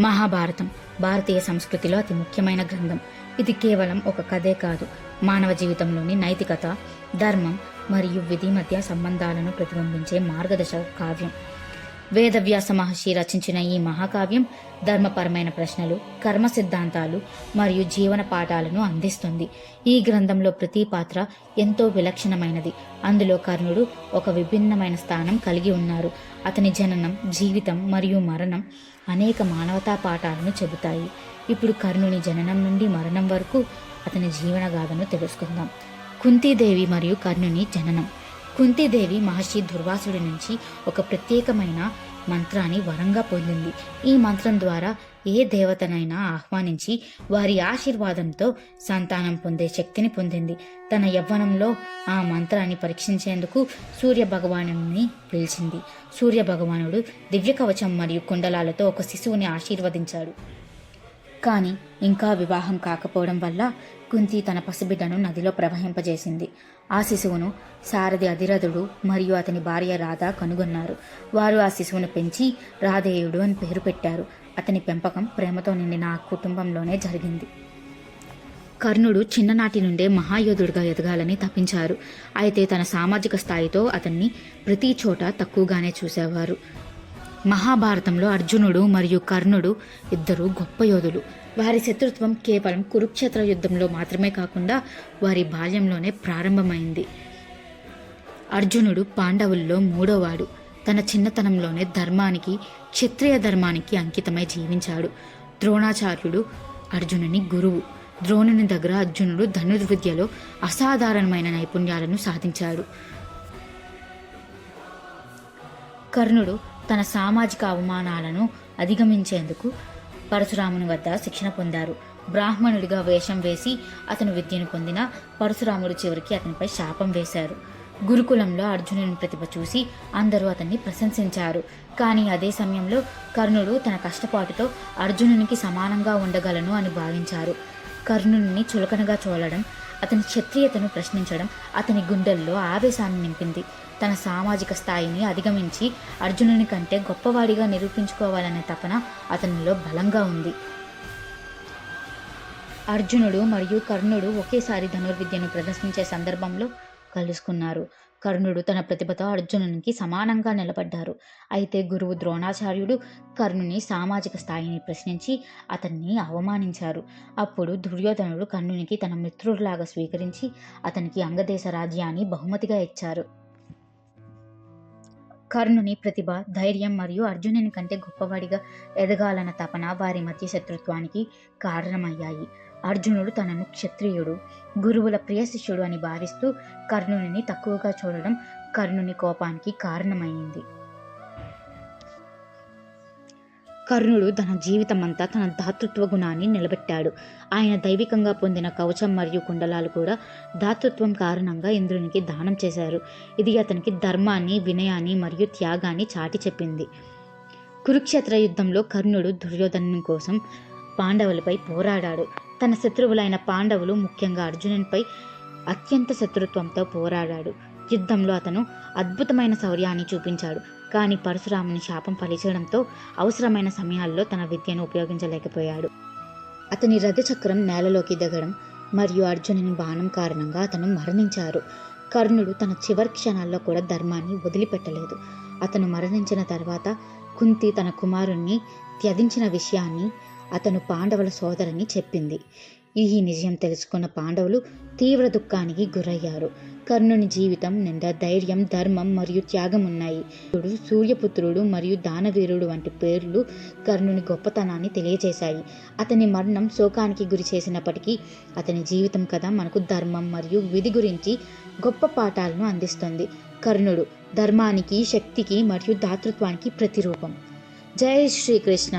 మహాభారతం భారతీయ సంస్కృతిలో అతి ముఖ్యమైన గ్రంథం. ఇది కేవలం ఒక కథే కాదు. మానవ జీవితంలోని నైతికత ధర్మం మరియు విధి మధ్య సంబంధాలను ప్రతిబింబించే మార్గదర్శక కావ్యం. వేదవ్యాస మహర్షి రచించిన ఈ మహాకావ్యం ధర్మపరమైన ప్రశ్నలు కర్మ సిద్ధాంతాలు మరియు జీవన పాఠాలను అందిస్తుంది. ఈ గ్రంథంలో ప్రతి పాత్ర ఎంతో విలక్షణమైనది. అందులో కర్ణుడు ఒక విభిన్నమైన స్థానం కలిగి ఉన్నారు. అతని జననం జీవితం మరియు మరణం అనేక మానవతా పాఠాలను చెబుతాయి. ఇప్పుడు కర్ణుని జననం నుండి మరణం వరకు అతని జీవన గాథను తెలుసుకుందాం. కుంతీదేవి మరియు కర్ణుని జననం. కుంతీదేవి మహర్షి దుర్వాసుడి నుంచి ఒక ప్రత్యేకమైన మంత్రాన్ని వరంగా పొందింది. ఈ మంత్రం ద్వారా ఏ దేవతనైనా ఆహ్వానించి వారి ఆశీర్వాదంతో సంతానం పొందే శక్తిని పొందింది. తన యవ్వనంలో ఆ మంత్రాన్ని పరీక్షించేందుకు సూర్య భగవానుని పిలిచింది. సూర్య భగవానుడు దివ్య కవచం మరియు కుండలాలతో ఒక శిశువుని ఆశీర్వదించాడు. కానీ ఇంకా వివాహం కాకపోవడం వల్ల కుంతి తన పసిబిడ్డను నదిలో ప్రవహింపజేసింది. ఆ శిశువును సారథి అధిరథుడు మరియు అతని భార్య రాధ కనుగొన్నారు. వారు ఆ శిశువును పెంచి రాధేయుడు అని పేరు పెట్టారు. అతని పెంపకం ప్రేమతో నిండిన ఆ కుటుంబంలోనే జరిగింది. కర్ణుడు చిన్ననాటి నుండే మహాయోధుడిగా ఎదగాలని తప్పించారు అయితే తన సామాజిక స్థాయితో అతన్ని ప్రతి చోట తక్కువగానే చూసేవారు. మహాభారతంలో అర్జునుడు మరియు కర్ణుడు ఇద్దరు గొప్ప యోధులు. వారి శత్రుత్వం కేవలం కురుక్షేత్ర యుద్ధంలో మాత్రమే కాకుండా వారి బాల్యంలోనే ప్రారంభమైంది. అర్జునుడు పాండవుల్లో మూడోవాడు. తన చిన్నతనంలోనే ధర్మానికి క్షత్రియ ధర్మానికి అంకితమై జీవించాడు. ద్రోణాచార్యుడు అర్జునుని గురువు. ద్రోణుని దగ్గర అర్జునుడు ధనుర్విద్యలో అసాధారణమైన నైపుణ్యాలను సాధించాడు. కర్ణుడు తన సామాజిక అవమానాలను అధిగమించేందుకు పరశురాముని వద్ద శిక్షణ పొందారు. బ్రాహ్మణుడిగా వేషం వేసి అతను విద్యను పొందిన పరశురాముడు చివరికి అతనిపై శాపం వేశారు. గురుకులంలో అర్జునుని ప్రతిభ చూసి అందరూ అతన్ని ప్రశంసించారు. కానీ అదే సమయంలో కర్ణుడు తన కష్టపాటుతో అర్జునునికి సమానంగా ఉండగలను అని భావించారు. కర్ణుని చులకనగా చూడడం అతని క్షత్రియతను ప్రశ్నించడం అతని గుండెల్లో ఆవేశాన్ని నింపింది. తన సామాజిక స్థాయిని అధిగమించి అర్జునుని కంటే గొప్పవాడిగా నిరూపించుకోవాలనే తపన అతనిలో బలంగా ఉంది. అర్జునుడు మరియు కర్ణుడు ఒకేసారి ధనుర్విద్యను ప్రదర్శించే సందర్భంలో కలుసుకున్నారు. కర్ణుడు తన ప్రతిభతో అర్జునునికి సమానంగా నిలబడ్డారు. అయితే గురువు ద్రోణాచార్యుడు కర్ణుని సామాజిక స్థాయిని ప్రశ్నించి అతన్ని అవమానించారు. అప్పుడు దుర్యోధనుడు కర్ణునికి తన మిత్రుడిలాగా స్వీకరించి అతనికి అంగదేశ రాజ్యాన్ని బహుమతిగా ఇచ్చారు. కర్ణుని ప్రతిభ ధైర్యం మరియు అర్జునుని కంటే గొప్పవాడిగా ఎదగాలన్న తపన వారి మధ్య శత్రుత్వానికి కారణమయ్యాయి. అర్జునుడు తనను క్షత్రియుడు గురువుల ప్రియ శిష్యుడు అని భావిస్తూ కర్ణుని తక్కువగా చూడడం కర్ణుని కోపానికి కారణమైంది. కర్ణుడు తన జీవితమంతా తన దాతృత్వ గుణాన్ని నిలబెట్టాడు. ఆయన దైవికంగా పొందిన కవచం మరియు కుండలాలు కూడా దాతృత్వం కారణంగా ఇంద్రునికి దానం చేశారు. ఇది అతనికి ధర్మాన్ని వినయాన్ని మరియు త్యాగాన్ని చాటి చెప్పింది. కురుక్షేత్ర యుద్ధంలో కర్ణుడు దుర్యోధను కోసం పాండవులపై పోరాడాడు. తన శత్రువులైన పాండవులు ముఖ్యంగా అర్జునునిపై అత్యంత శత్రుత్వంతో పోరాడాడు. యుద్ధంలో అతను అద్భుతమైన శౌర్యాన్ని చూపించాడు. కానీ పరశురాముని శాపం ఫలించడంతో అవసరమైన సమయాల్లో తన విద్యను ఉపయోగించలేకపోయాడు. అతని రథచక్రం నేలలోకి దిగడం మరియు అర్జునుని బాణం కారణంగా అతను మరణించారు. కర్ణుడు తన చివరి క్షణాల్లో కూడా ధర్మాన్ని వదిలిపెట్టలేదు. అతను మరణించిన తర్వాత కుంతి తన కుమారుణ్ణి త్యదించిన విషయాన్ని అతను పాండవుల సోదరుని చెప్పింది. ఈ నిజం తెలుసుకున్న పాండవులు తీవ్ర దుఃఖానికి గురయ్యారు. కర్ణుని జీవితం నిండా ధైర్యం ధర్మం మరియు త్యాగం ఉన్నాయి. ఇప్పుడు సూర్యపుత్రుడు మరియు దానవీరుడు వంటి పేర్లు కర్ణుని గొప్పతనాన్ని తెలియజేశాయి. అతని మరణం శోకానికి గురి చేసినప్పటికీ అతని జీవితం కథ మనకు ధర్మం మరియు విధి గురించి గొప్ప పాఠాలను అందిస్తుంది. కర్ణుడు ధర్మానికి శక్తికి మరియు దాతృత్వానికి ప్రతిరూపం. జై శ్రీకృష్ణ.